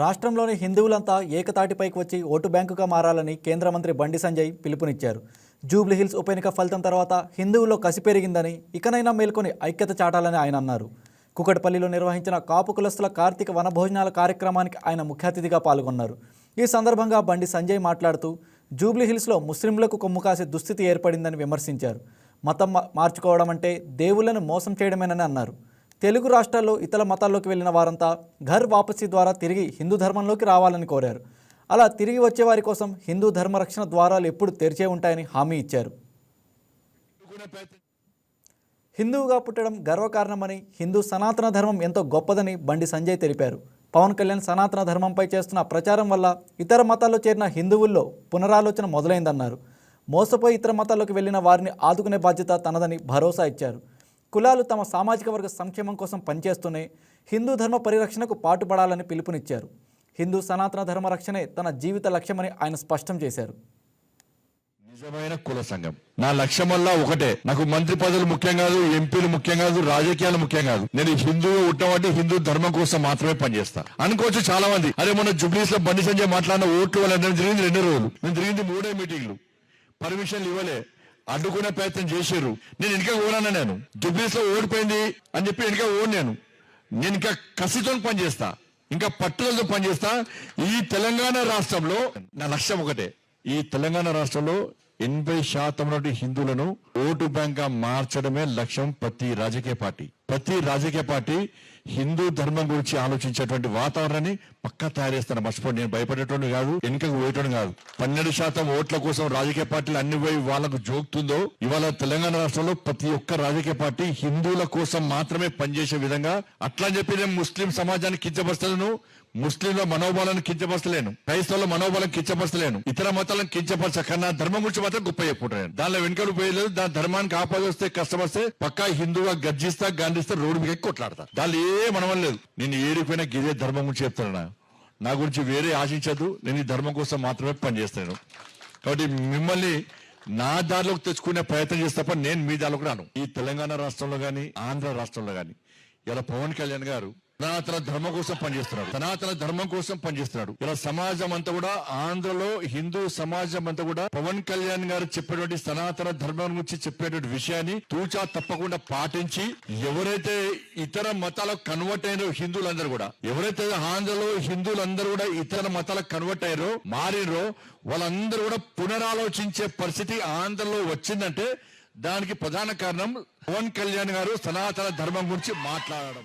రాష్ట్రంలోని హిందువులంతా ఏకతాటిపైకి వచ్చి ఓటు బ్యాంకుగా మారాలని కేంద్ర మంత్రి బండి సంజయ్ పిలుపునిచ్చారు. జూబ్లీ హిల్స్ ఉప ఎన్నిక ఫలితం తర్వాత హిందువుల్లో కసి పెరిగిందని ఇకనైనా మేల్కొని ఐక్యత చాటాలని ఆయన అన్నారు. కుకట్పల్లిలో నిర్వహించిన కాపు కులస్తుల కార్తీక వనభోజనాల కార్యక్రమానికి ఆయన ముఖ్య అతిథిగా పాల్గొన్నారు. ఈ సందర్భంగా బండి సంజయ్ మాట్లాడుతూ జూబ్లీ హిల్స్లో ముస్లింలకు కొమ్ము కాసే దుస్థితి ఏర్పడిందని విమర్శించారు. మతం మార్చుకోవడం అంటే దేవుళ్ళను మోసం చేయడమేనని అన్నారు. తెలుగు రాష్ట్రాల్లో ఇతర మతాల్లోకి వెళ్ళిన వారంతా ఘర్ వాపసీ ద్వారా తిరిగి హిందూ ధర్మంలోకి రావాలని కోరారు. అలా తిరిగి వచ్చే వారి కోసం హిందూ ధర్మ రక్షణ ద్వారాలు ఎప్పుడు తెరిచే ఉంటాయని హామీ ఇచ్చారు. హిందువుగా పుట్టడం గర్వకారణమని హిందూ సనాతన ధర్మం ఎంతో గొప్పదని బండి సంజయ్ తెలిపారు. పవన్ కళ్యాణ్ సనాతన ధర్మంపై చేస్తున్న ప్రచారం వల్ల ఇతర మతాల్లో చేరిన హిందువుల్లో పునరాలోచన మొదలైందన్నారు. మోసపోయి ఇతర మతాల్లోకి వెళ్ళిన వారిని ఆదుకునే బాధ్యత తనదని భరోసా ఇచ్చారు. కులాలు తమ సామాజిక వర్గ సంక్షేమం కోసం పనిచేస్తూనే హిందూ ధర్మ పరిరక్షణకు పాటుపడాలని పిలుపునిచ్చారు. హిందూ సనాతన ధర్మ రక్షణే తన జీవిత లక్ష్యమని ఆయన స్పష్టం చేశారు. నిజమైన కుల సంఘం. నా లక్ష్యం వల్ల ఒకటే. నాకు మంత్రి పదవులు ముఖ్యం కాదు ఎంపీలు ముఖ్యం కాదు రాజకీయాలు ముఖ్యం కాదు. నేను హిందువు ఉండబట్టి హిందూ ధర్మం కోసం మాత్రమే పనిచేస్తా. అనుకోవచ్చు చాలా మంది అదే మొన్న జుబ్లీస్లో బండి సంజయ్ మాట్లాడిన ఓట్లు వాళ్ళు జరిగింది రెండు రోజులు. నేను జరిగింది మూడే మీటింగ్లు. పర్మిషన్లు ఇవ్వలే. అడ్డుకునే ప్రయత్నం చేశారు. నేను ఇంకా ఓడన్నా నేను. జుబ్లీస్లో ఓడిపోయింది అని చెప్పి ఇంకా ఓడినాను నేను ఇంకా కసితో పనిచేస్తా. ఇంకా పట్టుదలతో పనిచేస్తా. ఈ తెలంగాణ రాష్ట్రంలో నా లక్ష్యం ఒకటే. ఈ తెలంగాణ రాష్ట్రంలో ఎనభై శాతం నుండి హిందువులను ఓటు బ్యాంక్గా మార్చడమే లక్ష్యం ప్రతి రాజకీయ పార్టీ. ప్రతి రాజకీయ పార్టీ హిందూ ధర్మం గురించి ఆలోచించేటువంటి వాతావరణాన్ని పక్కా తయారు చేస్తాను. మర్చిపోండి నేను భయపడేటోడు కాదు వెనుకకు పోయేటోడు కాదు. పన్నెండు శాతం ఓట్ల కోసం రాజకీయ పార్టీలు అన్ని పోయి వాళ్ళకు జోక్తుందో ఇవాళ తెలంగాణ రాష్ట్రంలో ప్రతి ఒక్క రాజకీయ పార్టీ హిందువుల కోసం మాత్రమే పనిచేసే విధంగా అట్లా చెప్పి నేను ముస్లిం సమాజాన్ని కించపరచలేను ముస్లింల మనోబలాన్ని కించపరచలేను క్రైస్తవుల మనోబలం కించపరచలేను ఇతర మతాలను కించపరచకన్నా ధర్మం గురించి మాత్రం గొప్ప చెప్పుకుంటాను దానిలో వెనుకలు పోయలేదు దాని ధర్మానికి ఆపదొస్తే కష్టపడితే పక్కా హిందువుగా గర్జిస్తా గాంధిస్తా రోడ్డు మీద కొట్లాడతా. దానిలో ఏ మనవం లేదు. నేను ఏడిపోయినా గిదే ధర్మం గురించి చెప్తున్నా నా గురించి వేరే ఆశించదు నేను ఈ ధర్మం కోసం మాత్రమే పనిచేస్తాను. కాబట్టి మిమ్మల్ని నా దారిలోకి తెచ్చుకునే ప్రయత్నం చేస్తే నేను మీ దారిలోకి రాను. ఈ తెలంగాణ రాష్ట్రంలో కానీ ఆంధ్ర రాష్ట్రంలో కానీ ఇలా పవన్ కళ్యాణ్ గారు సనాతన ధర్మం కోసం పనిచేస్తున్నాడు. సనాతన ధర్మం కోసం పనిచేస్తున్నాడు. ఇలా సమాజం అంతా కూడా ఆంధ్రలో హిందూ సమాజం అంతా కూడా పవన్ కళ్యాణ్ గారు చెప్పేటువంటి సనాతన ధర్మం గురించి చెప్పేటువంటి విషయాన్ని తూచా తప్పకుండా పాటించి ఎవరైతే ఇతర మతాలకు కన్వర్ట్ అయినారో హిందువులందరూ కూడా ఎవరైతే ఆంధ్రలో హిందువులందరూ కూడా ఇతర మతాలకు కన్వర్ట్ అయ్యారో మారినరో వాళ్ళందరూ కూడా పునరాలోచించే పరిస్థితి ఆంధ్రలో వచ్చిందంటే దానికి ప్రధాన కారణం పవన్ కళ్యాణ్ గారు సనాతన ధర్మం గురించి మాట్లాడడం.